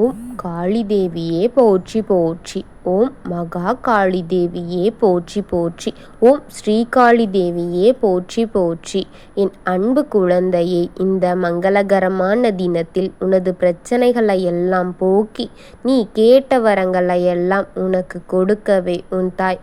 ஓம் காளிதேவியே போற்றி போற்றி. ஓம் மகா காளிதேவியே போற்றி போற்றி. ஓம் ஸ்ரீகாளி தேவியே போற்றி போற்றி. என் அன்பு குழந்தையே இந்த மங்களகரமான தினத்தில் உனது பிரச்சனைகளை எல்லாம் போக்கி நீ கேட்ட வரங்களை எல்லாம் உனக்கு கொடுக்கவே உன் தாய்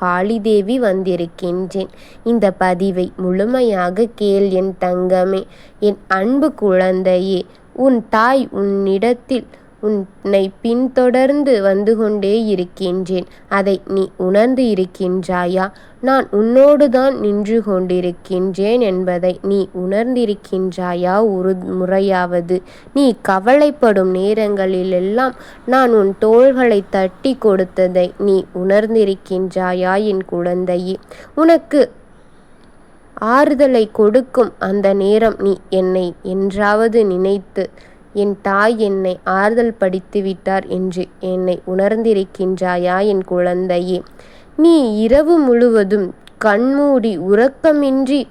காளிதேவி வந்திருக்கின்றேன். இந்த பதிவை முழுமையாக கேள் என் தங்கமே. என் அன்பு குழந்தையே உன் தாய் உன்னிடத்தில் உன்னை பின்தொடர்ந்து வந்து கொண்டே இருக்கின்றேன். அதை நீ உணர்ந்து இருக்கின்றாயா? நான் உன்னோடுதான் நின்று கொண்டிருக்கின்றேன் என்பதை நீ உணர்ந்திருக்கின்றாயா? ஒரு முறையாவது. நீ கவலைப்படும் நேரங்களிலெல்லாம் நான் உன் தோள்களை தட்டி கொடுத்ததை நீ உணர்ந்திருக்கின்றாயா என் குழந்தையே? உனக்கு ஆறுதலை கொடுக்கும் அந்த நேரம் நீ என்னை என்றாவது நினைத்து என் தாய் என்னை ஆறுதல் படித்து விட்டார் என்று என்னை உணர்ந்திருக்கின்றாயா என் குழந்தையே? நீ இரவு முழுவதும் கண்மூடி உறக்கமின்றி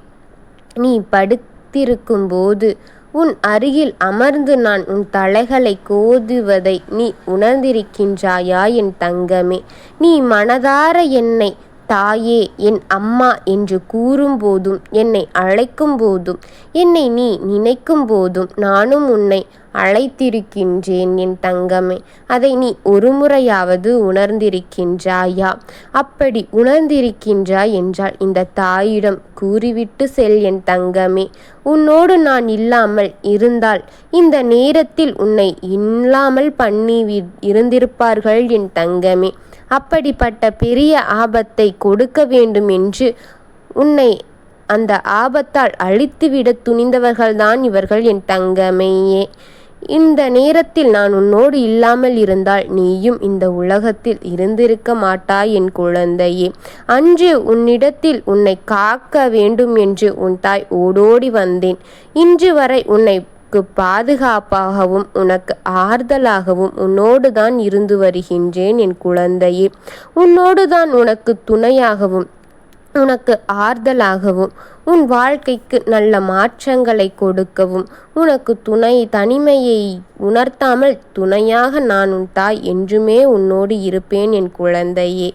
நீ படுத்திருக்கும்போது உன் அருகில் அமர்ந்து நான் உன் தலைகளை கோதுவதை நீ உணர்ந்திருக்கின்றாயா என் தங்கமே? நீ மனதார என்னை தாயே என் அம்மா என்று கூறும்போதும் என்னை அழைக்கும் போதும் என்னை நீ நினைக்கும் போதும் நானும் உன்னை அழைத்திருக்கின்றேன் என் தங்கமே. அதை நீ ஒரு முறையாவது உணர்ந்திருக்கின்றாயா? அப்படி உணர்ந்திருக்கின்றாய் என்றால் இந்த தாயிடம் கூறிவிட்டு செல் என் தங்கமே. உன்னோடு நான் இல்லாமல் இருந்தால் இந்த நேரத்தில் உன்னை இல்லாமல் பண்ணி இருந்திருப்பார்கள் என் தங்கமே. அப்படிப்பட்ட பெரிய ஆபத்தை கொடுக்க வேண்டும் என்று உன்னை அந்த ஆபத்தால் அழித்துவிட துணிந்தவர்கள்தான் இவர்கள் என் தங்கமையே. இந்த நேரத்தில் நான் உன்னோடு இல்லாமல் இருந்தால் நீயும் இந்த உலகத்தில் இருந்திருக்க மாட்டாய் என் குழந்தையே. அன்று உன்னிடத்தில் உன்னை காக்க வேண்டும் என்று உன் தாய் ஓடோடி வந்தேன். இன்று வரை உன்னை உனக்கு பாதுகாப்பாகவும் உனக்கு ஆறுதலாகவும் உன்னோடு தான் இருந்து வருகின்றேன் என் குழந்தையே. உன்னோடு தான் உனக்கு துணையாகவும் உனக்கு ஆறுதலாகவும் உன் வாழ்க்கைக்கு நல்ல மாற்றங்களை கொடுக்கவும் உனக்கு துணை தனிமையை உணர்த்தாமல் துணையாக நான் உன் தாய் என்றுமே உன்னோடு இருப்பேன் என் குழந்தையே.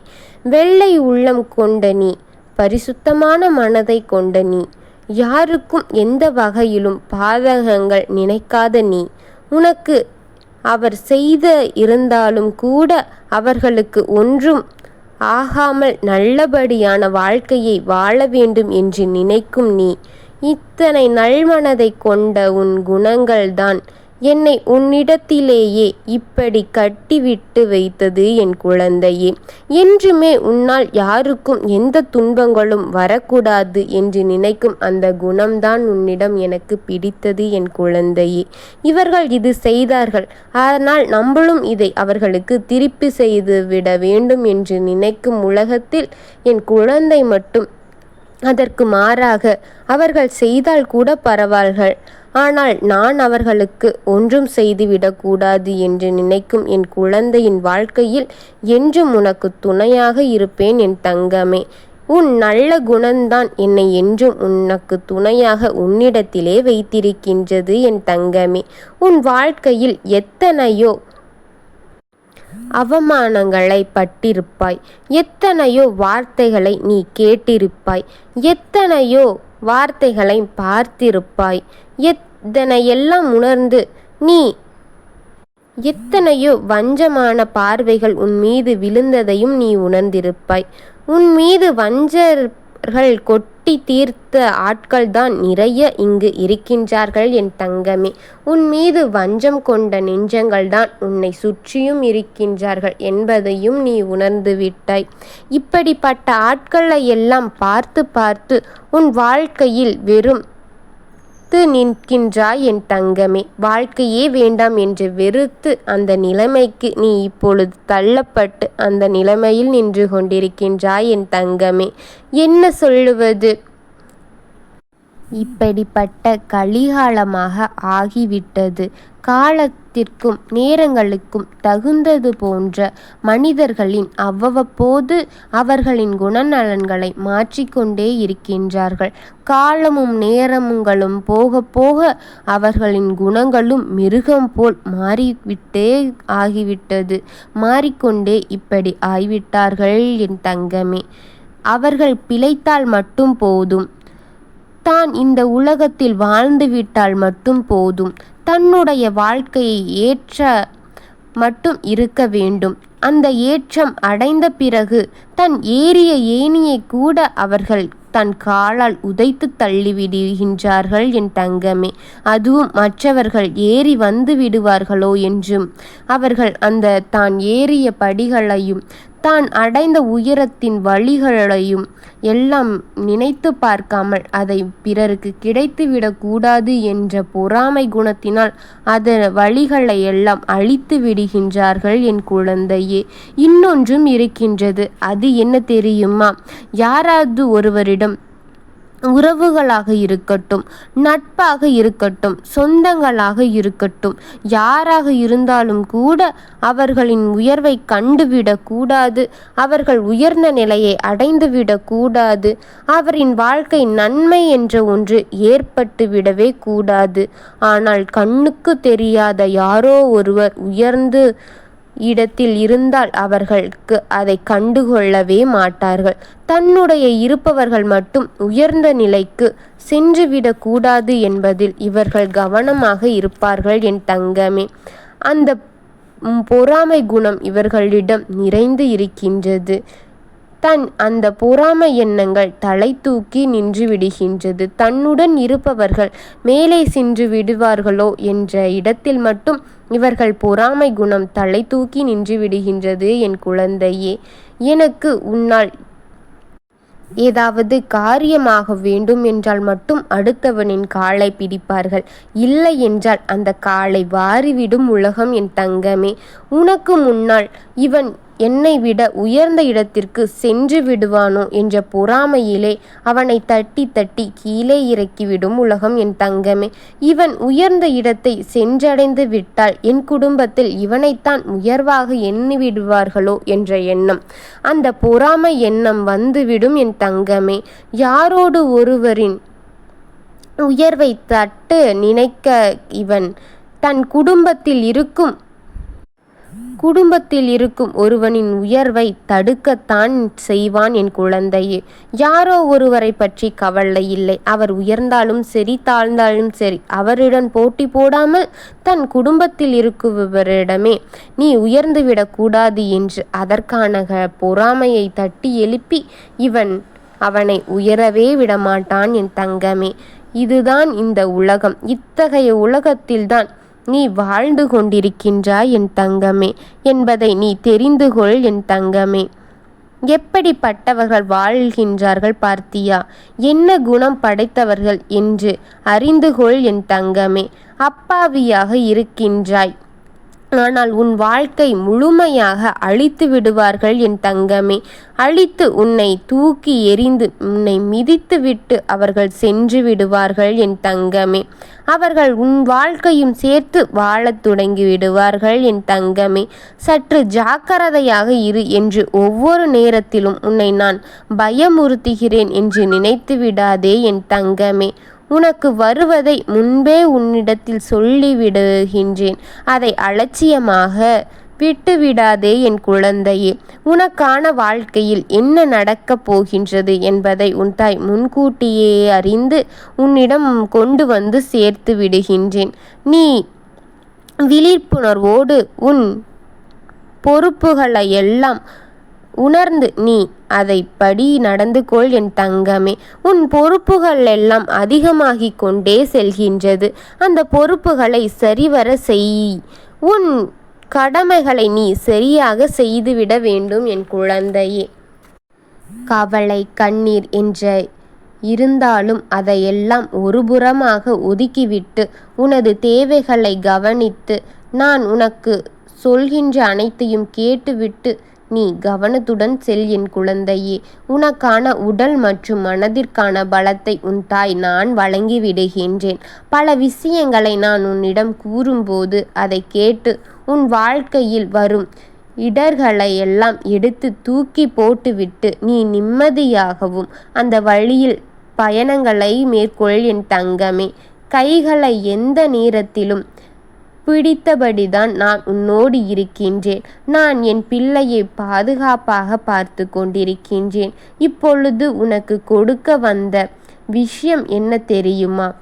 வெள்ளை உள்ளம் கொண்ட நீ பரிசுத்தமான மனதை கொண்ட நீ யாருக்கும் எந்த வகையிலும் பாதகங்கள் நினைக்காத நீ. உனக்கு அவர் செய்த இருந்தாலும் கூட அவர்களுக்கு ஒன்றும் ஆகாமல் நல்லபடியான வாழ்க்கையை வாழ வேண்டும் என்று நினைக்கும் நீ. இத்தனை நல்மனதை கொண்ட உன் குணங்கள்தான் என்னை உன்னிடத்திலேயே இப்படி கட்டிவிட்டு வைத்தது என் குழந்தையே. என்றுமே உன்னால் யாருக்கும் எந்த துன்பங்களும் வரக்கூடாது என்று நினைக்கும் அந்த குணம்தான் உன்னிடம் எனக்கு பிடித்தது என் குழந்தையே. இவர்கள் இது செய்தார்கள். ஆனால் நம்மளும் இதை அவர்களுக்கு திருப்பி செய்து விட வேண்டும் என்று நினைக்கும் உலகத்தில் என் குழந்தை மட்டும் அதற்கு மாறாக அவர்கள் செய்தால் கூட பரவார்கள் ஆனால் நான் அவர்களுக்கு ஒன்றும் செய்துவிடக்கூடாது என்று நினைக்கும் என் குழந்தையின் வாழ்க்கையில் என்றும் உனக்கு துணையாக இருப்பேன் என் தங்கமே. உன் நல்ல குணந்தான் என்னை என்றும் உனக்கு துணையாக உன்னிடத்திலே வைத்திருக்கின்றது என் தங்கமே. உன் வாழ்க்கையில் எத்தனையோ அவமானங்களை பட்டிருப்பாய். எத்தனையோ வார்த்தைகளை நீ கேட்டிருப்பாய். எத்தனையோ வார்த்தைகளை பார்த்திருப்பாய். எத்தனையெல்லாம் உணர்ந்து நீ எத்தனையோ வஞ்சமான பார்வைகள் உன் மீது விழுந்ததையும் நீ உணர்ந்திருப்பாய். உன் மீது வஞ்சர்கள் கொட்டி தீர்த்த ஆட்கள்தான் நிறைய இங்கு இருக்கின்றார்கள் என் தங்கமே. உன் மீது வஞ்சம் கொண்ட நெஞ்சங்கள் தான் உன்னை சுற்றியும் இருக்கின்றார்கள் என்பதையும் நீ உணர்ந்து விட்டாய். இப்படிப்பட்ட ஆட்களை எல்லாம் பார்த்து பார்த்து உன் வாழ்க்கையில் வெறும் வெறுத்து நிற்கின்றாய் என் தங்கமே. வாழ்க்கையே வேண்டாம் என்று வெறுத்து அந்த நிலைமைக்கு நீ இப்பொழுது தள்ளப்பட்டு அந்த நிலைமையில் நின்று கொண்டிருக்கின்றாய் என் தங்கமே. என்ன சொல்லுவது? இப்படிப்பட்ட கலிகாலமாக ஆகிவிட்டது. காலத்திற்கும் நேரங்களுக்கும் தகுந்தது போன்ற மனிதர்களின் அவ்வப்போது அவர்களின் குணநலன்களை மாற்றிக்கொண்டே இருக்கின்றார்கள். காலமும் நேரங்களும் போக போக அவர்களின் குணங்களும் மிருகம் போல் மாறிவிட்டே ஆகிவிட்டது. மாறிக்கொண்டே இப்படி ஆய்விட்டார்கள் என் தங்கமே. அவர்கள் பிழைத்தால் மட்டும் போதும். தான் இந்த உலகத்தில் வாழ்ந்துவிட்டால் மட்டும் போதும். தன்னுடைய வாழ்க்கையை ஏற்ற மட்டும் இருக்க வேண்டும். அந்த ஏற்றம் அடைந்த பிறகு தன் ஏறிய ஏணியை கூட அவர்கள் தன் காலால் உதைத்து தள்ளிவிடுகின்றார்கள் என் தங்கமே. அதுவும் மற்றவர்கள் ஏறி வந்து விடுவார்களோ என்றும் அவர்கள் அந்த தான் ஏறிய படிகளையும் தான் அடைந்த உயரத்தின் வழிகளையும் எல்லாம் நினைத்து பார்க்காமல் அதை பிறருக்கு கிடைத்துவிடக்கூடாது என்ற பொறாமை குணத்தினால் அதன் வழிகளை எல்லாம் அழித்து விடுகின்றார்கள் என் குழந்தையே. இன்னொன்றும் இருக்கின்றது. அது என்ன தெரியுமா? யாராவது ஒருவரிடம் உறவுகளாக இருக்கட்டும் நட்பாக இருக்கட்டும் சொந்தங்களாக இருக்கட்டும் யாராக இருந்தாலும் கூட அவர்களின் உயர்வைக் கண்டுவிடக்கூடாது அவர்கள் உயர்ந்த நிலையை அடைந்துவிடக்கூடாது அவரின் வாழ்க்கை நன்மை என்ற ஒன்று ஏற்பட்டு விடவே கூடாது. ஆனால் கண்ணுக்கு தெரியாத யாரோ ஒருவர் உயர்ந்து இடத்தில் இருந்தால் அவர்களுக்கு அதை கண்டுகொள்ளவே மாட்டார்கள். தன்னுடைய இருப்பவர்கள் மட்டும் உயர்ந்த நிலைக்கு சென்றுவிடக்கூடாது என்பதில் இவர்கள் கவனமாக இருப்பார்கள் என் தங்கமே. அந்த பொறாமை குணம் இவர்களிடம் நிறைந்து இருக்கின்றது. தன் அந்த பொறாமை எண்ணங்கள் தலை தூக்கி நின்று விடுகின்றது தன்னுடன் இருப்பவர்கள் மேலே சென்று விடுவார்களோ என்ற இடத்தில் மட்டும் இவர்கள் பொறாமை குணம் தலை தூக்கி நின்று விடுகின்றது என் குழந்தையே. எனக்கு உன்னால் ஏதாவது காரியமாக வேண்டும் என்றால் மட்டும் அடுத்தவனின் காலை பிடிப்பார்கள். இல்லை என்றால் அந்த காலை வாரிவிடும் உலகம் என் தங்கமே. உனக்கு முன்னால் இவன் என்னை விட உயர்ந்த இடத்திற்கு சென்று விடுவானோ என்ற பொறாமையிலே அவனை தட்டி தட்டி கீழே இறக்கிவிடும் உலகம் என் தங்கமே. இவன் உயர்ந்த இடத்தை சென்றடைந்து விட்டால் என் குடும்பத்தில் இவனைத்தான் உயர்வாக எண்ணி விடுவார்களோ என்ற எண்ணம். அந்த பொறாமை எண்ணம் வந்துவிடும் என் தங்கமே. யாரோடு ஒருவரின் உயர்வை தட்டு நினைக்க இவன் தன் குடும்பத்தில் இருக்கும் குடும்பத்தில் இருக்கும் ஒருவனின் உயர்வை தடுக்கத்தான் செய்வான் என் குழந்தையே. யாரோ ஒருவரை பற்றி கவலை இல்லை. அவர் உயர்ந்தாலும் சரி தாழ்ந்தாலும் சரி அவரிடம் போட்டி போடாமல் தன் குடும்பத்தில் இருக்குபவரிடமே நீ உயர்ந்துவிடக்கூடாது என்று அதற்கான பொறாமையை தட்டி எழுப்பி இவன் அவனை உயரவே விடமாட்டான் என் தங்கமே. இதுதான் இந்த உலகம். இத்தகைய உலகத்தில்தான் நீ வாழ்ந்து கொண்டிருக்கின்றாய் என் தங்கமே என்பதை நீ தெரிந்து கொள் என் தங்கமே. எப்படிப்பட்டவர்கள் வாழ்கின்றார்கள் பார்த்தியா? என்ன குணம் படைத்தவர்கள் என்று அறிந்து கொள் என் தங்கமே. அப்பாவியாக இருக்கின்றாய். ஆனால் உன் வாழ்க்கை முழுமையாக அழித்து விடுவார்கள் என் தங்கமே. அழித்து உன்னை தூக்கி எறிந்து உன்னை மிதித்து விட்டு அவர்கள் சென்று விடுவார்கள் என் தங்கமே. அவர்கள் உன் வாழ்க்கையும் சேர்த்து வாழத் தொடங்கி விடுவார்கள் என் தங்கமே. சற்று ஜாக்கிரதையாக இரு என்று ஒவ்வொரு நேரத்திலும் உன்னை நான் பயமுறுத்துகிறேன் என்று நினைத்து விடாதே என் தங்கமே. உனக்கு வருவதை முன்பே உன்னிடத்தில் சொல்லிவிடுகின்றேன். அதை அலட்சியமாக விட்டுவிடாதே என் குழந்தையே உனக்கான வாழ்க்கையில் என்ன நடக்கப் போகின்றது என்பதை உன் தாய் முன்கூட்டியே அறிந்து உன்னிடம் கொண்டு வந்து சேர்த்து விடுகின்றேன். நீ விழிப்புணர்வோடு உன் பொறுப்புகளை எல்லாம் உணர்ந்து நீ அதை படி நடந்து கொள் என் தங்கமே. உன் பொறுப்புகள் எல்லாம் அதிகமாகிக் கொண்டே செல்கின்றது. அந்த பொறுப்புகளை சரிவர செய். உன் கடமைகளை நீ சரியாக செய்துவிட வேண்டும் என் குழந்தையே. கவலை கண்ணீர் என்ற இருந்தாலும் அதையெல்லாம் ஒருபுறமாக ஒதுக்கிவிட்டு உனது தேவைகளை கவனித்து நான் உனக்கு சொல்கின்ற அனைத்தையும் கேட்டுவிட்டு நீ கவனத்துடன் செல் என் குழந்தையே. உனக்கான உடல் மற்றும் மனதிற்கான பலத்தை உன் தாய் நான் வழங்கி விடுகின்றேன் பல விஷயங்களை நான் உன்னிடம் கூறும்போது அதை கேட்டு உன் வாழ்க்கையில் வரும் இடர்களை எல்லாம் எடுத்து தூக்கி போட்டுவிட்டு நீ நிம்மதியாகவும் அந்த வழியில் பயணங்களை மேற்கொள் என் தங்கமே. கைகளை எந்த நேரத்திலும் பிடித்தபடிதான் நான் உன்னோடு இருக்கின்றேன். நான் என் பிள்ளையை பாதுகாப்பாக பார்த்து கொண்டிருக்கின்றேன். இப்பொழுது உனக்கு கொடுக்க வந்த விஷயம் என்ன தெரியுமா?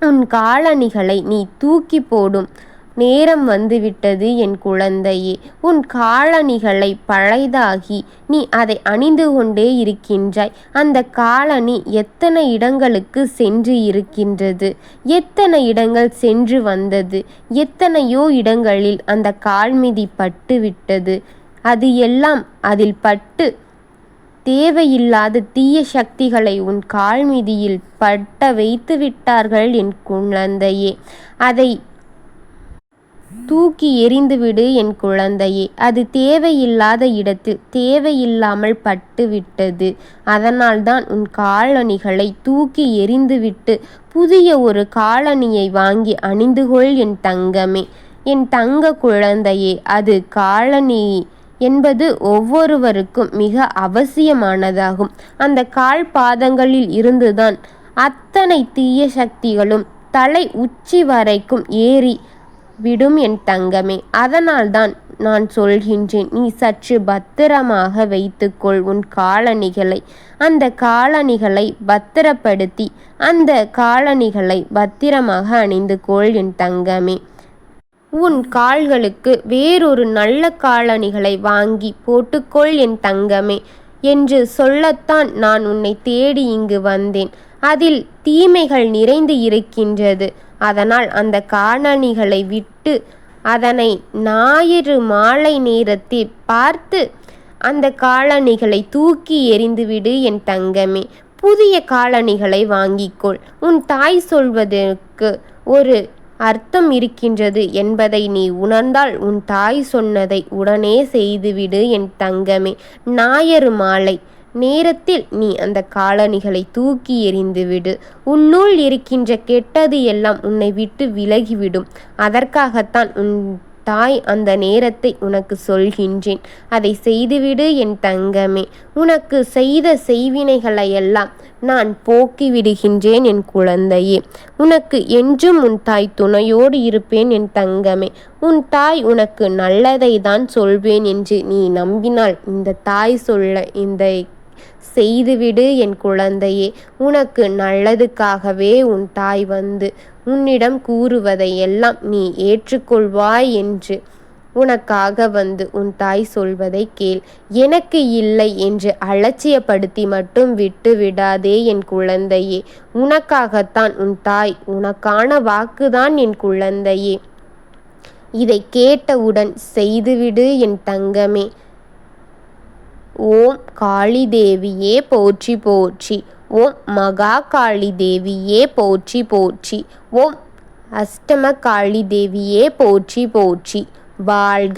உன் காலணிகளை நீ தூக்கி போடும். நேரம் வந்துவிட்டது என் குழந்தையே. உன் காலணிகளை பழைதாகி நீ அதை அணிந்து கொண்டே இருக்கின்றாய். அந்த காலணி எத்தனை இடங்களுக்கு சென்று இருக்கின்றது? எத்தனை இடங்கள் சென்று வந்தது? எத்தனையோ இடங்களில் அந்த கால்மிதி பட்டு விட்டது அது எல்லாம் அதில் பட்டு தேவையில்லாத தீய சக்திகளை உன் கால்மிதியில் பட்ட வைத்து விட்டார்கள் என் குழந்தையே. அதை தூக்கி எறிந்துவிடு என் குழந்தையே. அது தேவையில்லாத இடத்தில் தேவையில்லாமல் பட்டுவிட்டது. அதனால்தான் உன் காலணிகளை தூக்கி எறிந்துவிட்டு புதிய ஒரு காலணியை வாங்கி அணிந்து கொள் என் தங்கமே. என் தங்க குழந்தையே அது காலணி என்பது ஒவ்வொருவருக்கும் மிக அவசியமானதாகும். அந்த கால் பாதங்களில் இருந்துதான் அத்தனை தீய சக்திகளும் தலை உச்சி வரைக்கும் ஏறி விடும் என் தங்கமே. அதனால்தான் நான் சொல்கின்றேன் நீ சற்று பத்திரமாக வைத்துக்கொள் உன் காலணிகளை. அந்த காலணிகளை பத்திரப்படுத்தி அந்த காலணிகளை பத்திரமாக அணிந்து கொள் என் தங்கமே. உன் கால்களுக்கு வேறொரு நல்ல காலணிகளை வாங்கி போட்டுக்கொள் என் தங்கமே என்று சொல்லத்தான் நான் உன்னை தேடி இங்கு வந்தேன். அதில் தீமைகள் நிறைந்து இருக்கின்றது. அதனால் அந்த காணணிகளை விட்டு அதனை ஞாயிறு மாலை நேரத்தில் பார்த்து அந்த காலணிகளை தூக்கி எறிந்துவிடு என் தங்கமே. புதிய காலணிகளை வாங்கிக்கொள். உன் தாய் சொல்வதற்கு ஒரு அர்த்தம் இருக்கின்றது என்பதை நீ உணர்ந்தால் உன் தாய் சொன்னதை உடனே செய்துவிடு என் தங்கமே. ஞாயிறு மாலை நேரத்தில் நீ அந்த காலணிகளை தூக்கி எறிந்துவிடு உன்னுள் இருக்கின்ற கெட்டது எல்லாம் உன்னை விட்டு விலகிவிடும். அதற்காகத்தான் உன் தாய் அந்த நேரத்தை உனக்கு சொல்கின்றேன். அதை செய்துவிடு என் தங்கமே. உனக்கு செய்த செய்வினைகளையெல்லாம் நான் போக்கி விடுகின்றேன் என் குழந்தையே. உனக்கு என்றும் உன் தாய் துணையோடு இருப்பேன் என் தங்கமே. உன் தாய் உனக்கு நல்லதை தான் சொல்வேன் என்று நீ நம்பினால் இந்த தாய் சொல்ல இந்த செய்துவிடு என் குழந்தையே உனக்கு நல்லதுக்காகவே உன் தாய் வந்து உன்னிடம் கூறுவதை எல்லாம் நீ ஏற்றுக்கொள்வாய் என்று உனக்காக வந்து உன் தாய் சொல்வதை கேள். எனக்கு இல்லை என்று அலட்சியப்படுத்தி மட்டும் விட்டு விடாதே என் குழந்தையே உனக்காகத்தான் உன் தாய் உனக்கான வாக்குதான் என் குழந்தையே. இதை கேட்டவுடன் செய்துவிடு என் தங்கமே ஓம் காளி தேவியே போற்றி போற்றி. ஓம் மகா காளி தேவியே போற்றி போற்றி. ஓம் அஷ்டம காளி தேவியே போற்றி போற்றி. வாழ்க